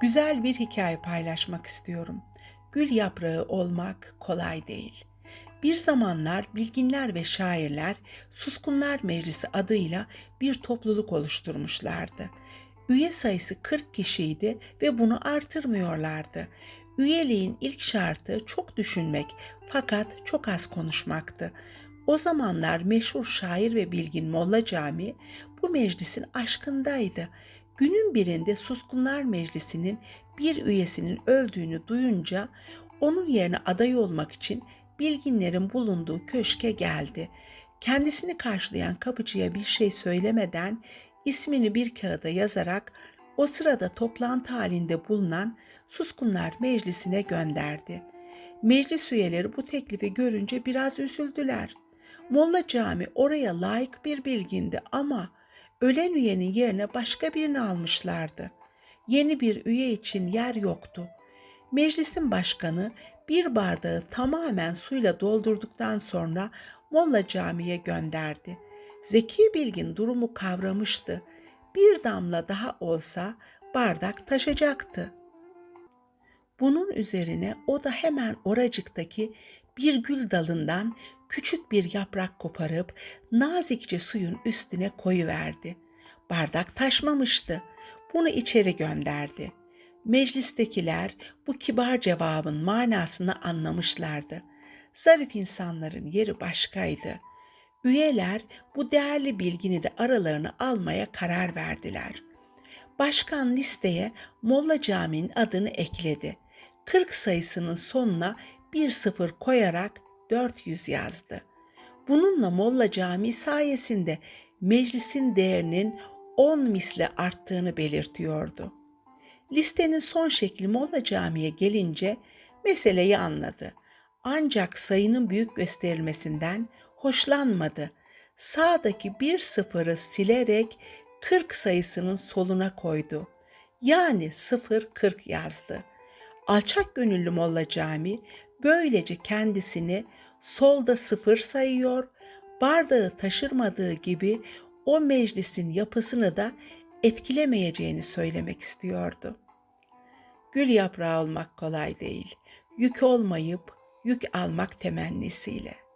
güzel bir hikaye paylaşmak istiyorum. Gül yaprağı olmak kolay değil. Bir zamanlar bilginler ve şairler Suskunlar Meclisi adıyla bir topluluk oluşturmuşlardı. Üye sayısı 40 kişiydi ve bunu artırmıyorlardı. Üyeliğin ilk şartı çok düşünmek fakat çok az konuşmaktı. O zamanlar meşhur şair ve bilgin Molla Cami bu meclisin aşkındaydı. Günün birinde Suskunlar Meclisi'nin bir üyesinin öldüğünü duyunca onun yerine aday olmak için bilginlerin bulunduğu köşke geldi. Kendisini karşılayan kapıcıya bir şey söylemeden ismini bir kağıda yazarak o sırada toplantı halinde bulunan Suskunlar Meclisi'ne gönderdi. Meclis üyeleri bu teklifi görünce biraz üzüldüler. Molla Cami oraya layık bir bilgindi ama ölen üyenin yerine başka birini almışlardı. Yeni bir üye için yer yoktu. Meclisin başkanı bir bardağı tamamen suyla doldurduktan sonra Molla Cami'ye gönderdi. Zeki Bilgin durumu kavramıştı. Bir damla daha olsa bardak taşacaktı. Bunun üzerine o da hemen oracıktaki bir gül dalından küçük bir yaprak koparıp nazikçe suyun üstüne koyuverdi. Bardak taşmamıştı. Bunu içeri gönderdi. Meclistekiler bu kibar cevabın manasını anlamışlardı. Zarif insanların yeri başkaydı. Üyeler bu değerli bilgini de aralarına almaya karar verdiler. Başkan listeye Molla Camii'nin adını ekledi. 40 sayısının sonuna bir sıfır koyarak 400 yazdı. Bununla Molla Camii sayesinde meclisin değerinin 10 misle arttığını belirtiyordu. Listenin son şekli Molla Camii'ye gelince meseleyi anladı. Ancak sayının büyük gösterilmesinden hoşlanmadı. Sağdaki bir sıfırı silerek 40 sayısının soluna koydu. Yani 0-40 yazdı. Alçak gönüllü Molla Cami böylece kendisini solda sıfır sayıyor, bardağı taşırmadığı gibi o meclisin yapısını da etkilemeyeceğini söylemek istiyordu. Gül yaprağı olmak kolay değil. Yük olmayıp yük almak temennisiyle.